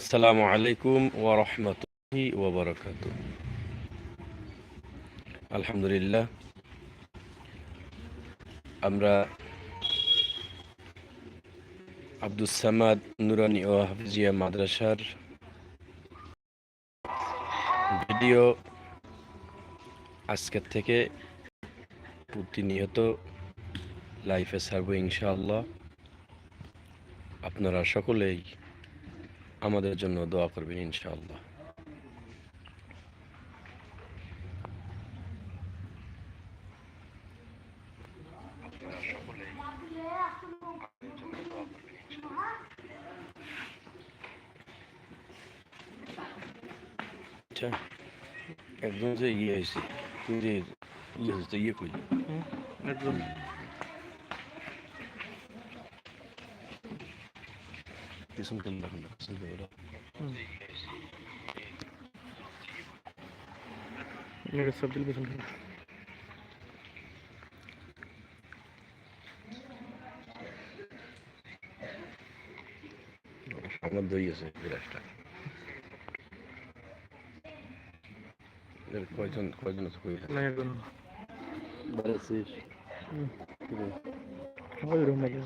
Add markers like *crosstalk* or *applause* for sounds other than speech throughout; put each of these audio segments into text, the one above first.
আসসালামু আলাইকুম ওয়া রাহমাতুল্লাহি ওয়া বারাকাতু আলহামদুলিল্লাহ, আমরা আব্দুস সামাদ নুরানি ও হাফিজিয়া মাদ্রাসার ভিডিও আজকের থেকে প্রতিনিয়ত লাইফে ছাড়বো ইনশাআল্লাহ। আপনারা সকলেই আমাদের জন্য দোয়া করবেন ইনশাআল্লাহ আচ্ছা একদম যে ইয়ে হয়েছে তুই যে ইয়ে হয়েছে ইয়ে কই একদম পিছন কেন দেখুন না পিছন কেন ওরা মেরে সব দিল পেছন থেকে। আমার দই আছে বিরাটটা কয়জন কয়জন আছে কই না একদম না। বেড়াচ্ছিস হুম। কি রে? ওই রুম লাগে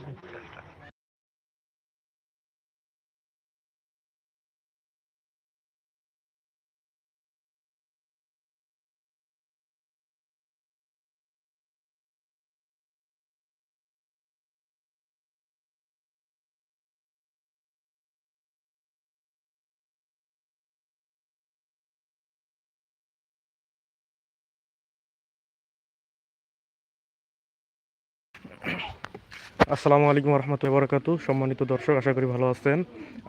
আসসালামু আলাইকুম রহমতুল্লাহ বরকাতু। সম্মানিত দর্শক আশা করি ভালো আছেন।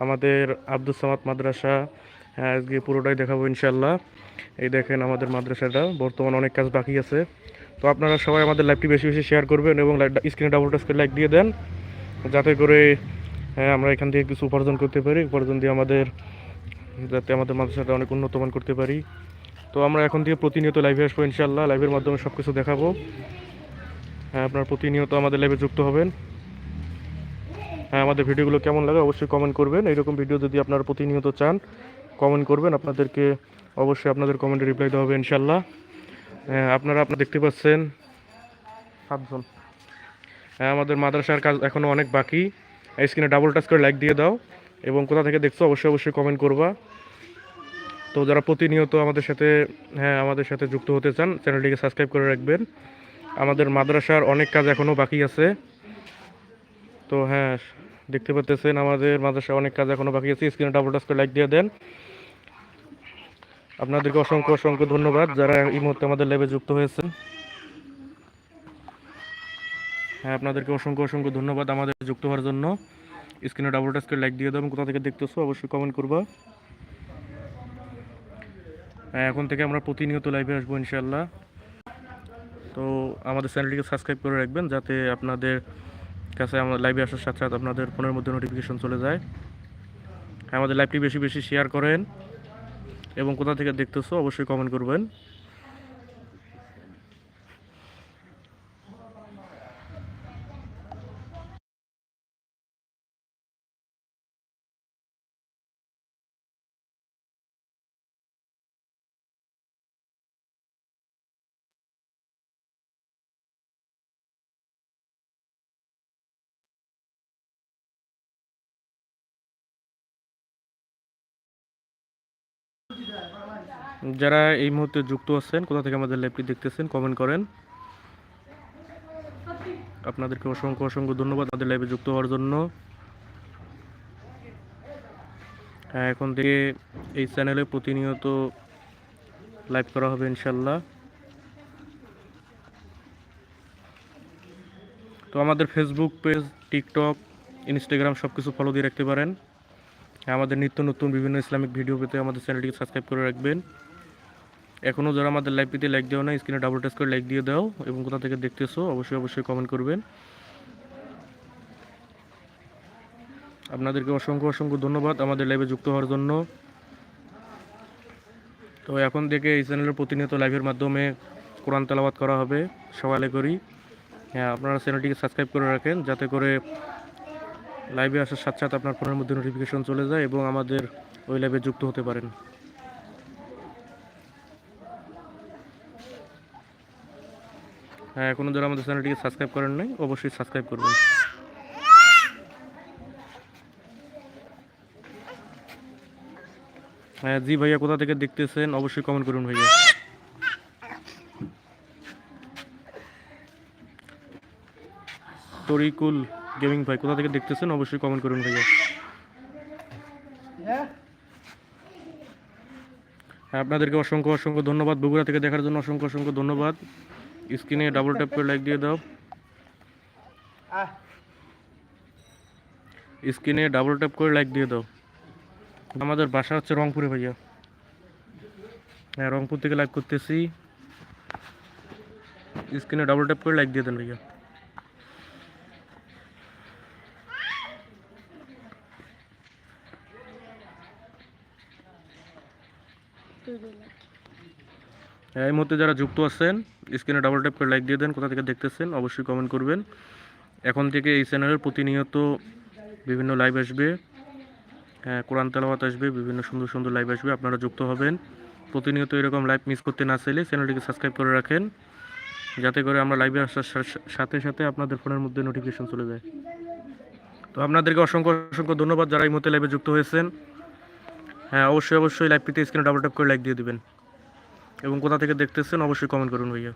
আমাদের আব্দুল সামাদ মাদ্রাসা হ্যাঁ, আজকে পুরোটাই দেখাবো ইনশাল্লাহ এই দেখেন আমাদের মাদ্রাসাটা বর্তমান অনেক কাজ বাকি আছে। তো আপনারা সবাই আমাদের লাইভটি বেশি বেশি শেয়ার করবেন এবং স্ক্রিনে ডাবল টাচ করে লাইক দিয়ে দেন। যাতে করে হ্যাঁ, আমরা এখান থেকে কিছু উপার্জন করতে পারি উপার্জন দিয়ে আমাদের যাতে আমাদের মাদ্রাসাটা অনেক উন্নতমান করতে পারি। তো আমরা এখন থেকে প্রতিনিয়ত লাইভে আসব ইনশাল্লাহ লাইভের মাধ্যমে সব কিছু দেখাবো। হ্যাঁ আপনারা প্রতিনিয়ত আমাদের লাইভে যুক্ত হবেন। হ্যাঁ আমাদের ভিডিওগুলো কেমন লাগে অবশ্যই কমেন্ট করবেন। এইরকম ভিডিও যদি আপনারা প্রতিনিয়ত চান কমেন্ট করবেন। আপনাদেরকে অবশ্যই আপনাদের কমেন্টে রিপ্লাই দেওয়া হবে ইনশাল্লাহ হ্যাঁ আপনারা আপনারা দেখতে পাচ্ছেন। সাতজন হ্যাঁ আমাদের মাদ্রাসার কাজ এখনও অনেক বাকি। স্ক্রিনে ডাবল টাচ করে লাইক দিয়ে দাও। এবং কোথা থেকে দেখছ অবশ্যই অবশ্যই কমেন্ট করবা। তো যারা প্রতিনিয়ত আমাদের সাথে হ্যাঁ আমাদের সাথে যুক্ত হতে চান চ্যানেলটিকে সাবস্ক্রাইব করে রাখবেন। আমাদের মাদ্রাসার অনেক কাজ এখনও বাকি আছে। তো হ্যাঁ দেখতে পাচ্ছেন আমাদের মাদ্রাসায় অনেক কাজ এখনও বাকি আছে। স্ক্রিনে ডাবল টাচ লাইক দিয়ে দেন। আপনাদেরকে অসংখ্য অসংখ্য ধন্যবাদ যারা এই মুহূর্তে আমাদের ল্যাবে যুক্ত হয়েছেন। হ্যাঁ আপনাদেরকে অসংখ্য অসংখ্য ধন্যবাদ আমাদের যুক্ত হওয়ার জন্য। স্ক্রিনে ডাবল টাচ লাইক দিয়ে দেবেন। কোথা থেকে দেখতেছো অবশ্যই কমেন্ট করবা। হ্যাঁ এখন থেকে আমরা প্রতিনিয়ত লাইভে আসব ইনশাল্লাহ তো আমাদের চ্যানেলটিকে সাবস্ক্রাইব করে রাখবেন যাতে আপনাদের কাছে আমাদের লাইভে আসার সাথে সাথে আপনাদের ফোনের মধ্যে নোটিফিকেশন চলে যায়। আমাদের লাইভটি বেশি বেশি শেয়ার করেন এবং কোথা থেকে দেখতেছো অবশ্যই কমেন্ট করবেন। যারা এই মুহূর্তে যুক্ত আছেন, কোথা থেকে আমাদের লাইভটি দেখতেছেন কমেন্ট করেন। আপনাদেরকে অসংখ্য অসংখ্য ধন্যবাদ আমাদের লাইভে যুক্ত হওয়ার জন্য। হ্যাঁ এখন থেকে এই চ্যানেলে প্রতিনিয়ত লাইভ করা হবে ইনশাল্লাহ তো আমাদের ফেসবুক পেজ টিকটক ইনস্টাগ্রাম সব কিছু ফলো দিয়ে রাখতে পারেন। আমাদের নিত্য নতুন বিভিন্ন ইসলামিক ভিডিও পেতে আমাদের চ্যানেলটিকে সাবস্ক্রাইব করে রাখবেন। এখনও যারা আমাদের লাইভটিতে লাইক দেওয়া না স্ক্রিনে ডাবল টাচ করে লাইক দিয়ে দাও এবং কোথা থেকে দেখতেছো, অবশ্যই অবশ্যই কমেন্ট করবেন। আপনাদেরকে অসংখ্য অসংখ্য ধন্যবাদ আমাদের লাইভে যুক্ত হওয়ার জন্য। তো এখন থেকে এই চ্যানেলের প্রতিনিয়ত লাইভের মাধ্যমে কোরআন তেলাওয়াত করা হবে। সকালে করি হ্যাঁ আপনারা চ্যানেলটিকে সাবস্ক্রাইব করে রাখেন, যাতে করে লাইভে আসার সাথে সাথে আপনার ফোনের মধ্যে নোটিফিকেশন চলে যায় এবং আমাদের ওই লাইভে যুক্ত হতে পারেন। হ্যাঁ এখনও যারা আমাদের চ্যানেলটিকে সাবস্ক্রাইব করেন নাই, অবশ্যই সাবস্ক্রাইব করবেন। হ্যাঁ জি ভাইয়া, কোথা থেকে দেখতেছেন? অবশ্যই কমেন্ট করুন ভাইয়া। তরিকুল। গেমিং ভাই কোথা থেকে দেখতেছেন? অবশ্যই কমেন্ট করুন ভাইয়া। হ্যাঁ, আপনাদেরকে অসংখ্য অসংখ্য ধন্যবাদ। বগুড়া থেকে দেখার জন্য অসংখ্য অসংখ্য ধন্যবাদ। স্ক্রিনে ডাবল ট্যাপ করে লাইক দিয়ে দাও। স্ক্রিনে ডাবল ট্যাপ করে লাইক দিয়ে দাও। আমাদের বাসা হচ্ছে রংপুরে ভাইয়া। হ্যাঁ রংপুর থেকে লাইক করতেছি। স্ক্রিনে ডাবল ট্যাপ করে লাইক দিয়ে দেন ভাইয়া। এই মুহূর্তে যারা যুক্ত আছেন, স্ক্রিনে ডাবল ট্যাপ করে লাইক দিয়ে দেন, কোথা থেকে দেখতেছেন অবশ্যই কমেন্ট করবেন। এখন থেকে এই চ্যানেলের প্রতিনিয়ত বিভিন্ন লাইভ আসবে হ্যাঁ কোরআন তেলাওয়াত আসবে, বিভিন্ন সুন্দর সুন্দর লাইভ আসবে, আপনারা যুক্ত হবেন। প্রতিনিয়ত এরকম লাইভ মিস করতে না চাইলে চ্যানেলটিকে সাবস্ক্রাইব করে রাখেন, যাতে করে আমরা লাইভে আসার সাথে সাথে আপনাদের ফোনের মধ্যে নোটিফিকেশন চলে যায়। তো আপনাদেরকে অসংখ্য অসংখ্য ধন্যবাদ যারা এই মুহূর্তে লাইভে যুক্ত হয়েছেন। হ্যাঁ অবশ্যই অবশ্যই লাইভটিতে স্ক্রিনে ডাবল ট্যাপ করে লাইক দিয়ে দিবেন। এবং কোথা থেকে দেখতেছেন অবশ্যই কমেন্ট করুন ভাইয়া।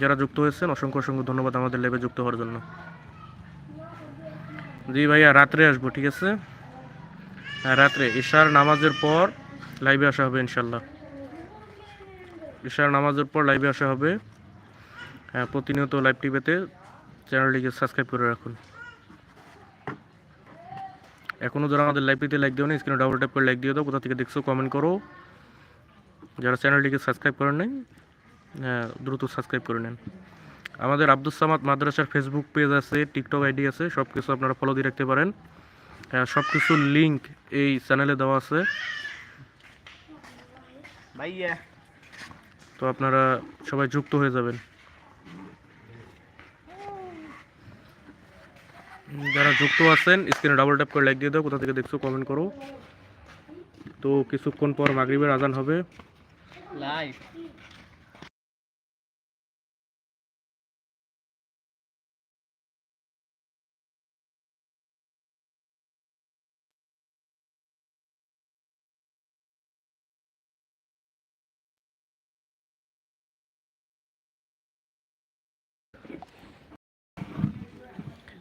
যারা যুক্ত হয়েছেন, অসংখ্য অসংখ্য ধন্যবাদ আমাদের লাইভে যুক্ত হওয়ার জন্য। জি ভাইয়া, রাত্রে আসব, ঠিক আছে? হ্যাঁ রাত্রে। ঈশার নামাজের পর লাইভে আসা হবে ইনশাল্লাহ ঈশার নামাজের পর লাইভে আসা হবে। হ্যাঁ প্রতিনিয়ত লাইভ টিভিতে চ্যানেলটিকে সাবস্ক্রাইব করে রাখুন। এখনও যারা আমাদের লাইভটিতে লাইক দেওয়া নেই স্ক্রিনে ডাবল ট্যাপ করে লাইক দিয়ে দাও কোথা থেকে দেখছ কমেন্ট করো। যারা চ্যানেলটিকে সাবস্ক্রাইব করেন নাই হ্যাঁ, দ্রুত সাবস্ক্রাইব করে নেন। আমাদের আব্দুল সামাদ মাদ্রাসার ফেসবুক পেজ আছে টিকটক আইডি আছে সব কিছু আপনারা ফলো দিয়ে রাখতে পারেন। হ্যাঁ সব কিছুর লিঙ্ক এই চ্যানেলে দেওয়া আছে। তো আপনারা সবাই যুক্ত হয়ে যাবেন। যারা যুক্ত আছেন স্ক্রিনে ডাবল ট্যাপ করে লাইক দিয়ে দাও কোথা থেকে দেখছ কমেন্ট করো। তো কিছুক্ষণ পর মাগরিবের আজান হবে। লাইভ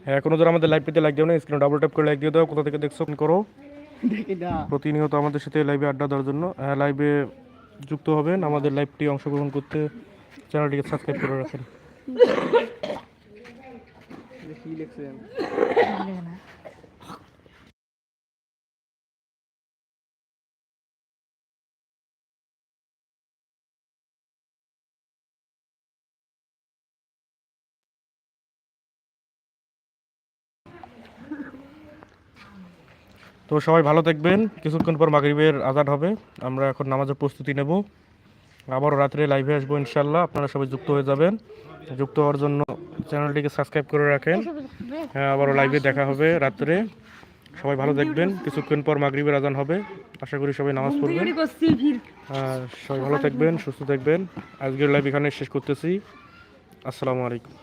হ্যাঁ এখনও যারা আমাদের লাইভটিতে লাইক দেও না স্ক্রিনে ডাবল ট্যাপ করে লাইক দিয়ে দাও কোথা থেকে দেখছ করো। প্রতিনিয়ত আমাদের সাথে লাইভে আড্ডা দেওয়ার জন্য। হ্যাঁ, লাইভে যুক্ত হবেন আমাদের লাইভটি অংশগ্রহণ করতে চ্যানেলটিকে সাবস্ক্রাইব করে রাখেন। *laughs* তো সবাই ভালো থাকবেন। কিছুক্ষণ পর মাগরিবের আজান হবে। আমরা এখন নামাজের প্রস্তুতি নেব। আবারও রাত্রে লাইভে আসব ইনশাল্লাহ আপনারা সবাই যুক্ত হয়ে যাবেন। যুক্ত হওয়ার জন্য চ্যানেলটিকে সাবস্ক্রাইব করে রাখেন। হ্যাঁ আবারও লাইভে দেখা হবে রাত্রে। সবাই ভালো দেখবেন কিছুক্ষণ পর মাগরিবের আজান হবে। আশা করি সবাই নামাজ পড়বেন। আর সবাই ভালো থাকবেন সুস্থ থাকবেন। আজকের লাইভ এখানে শেষ করতেছি। আসসালামু আলাইকুম।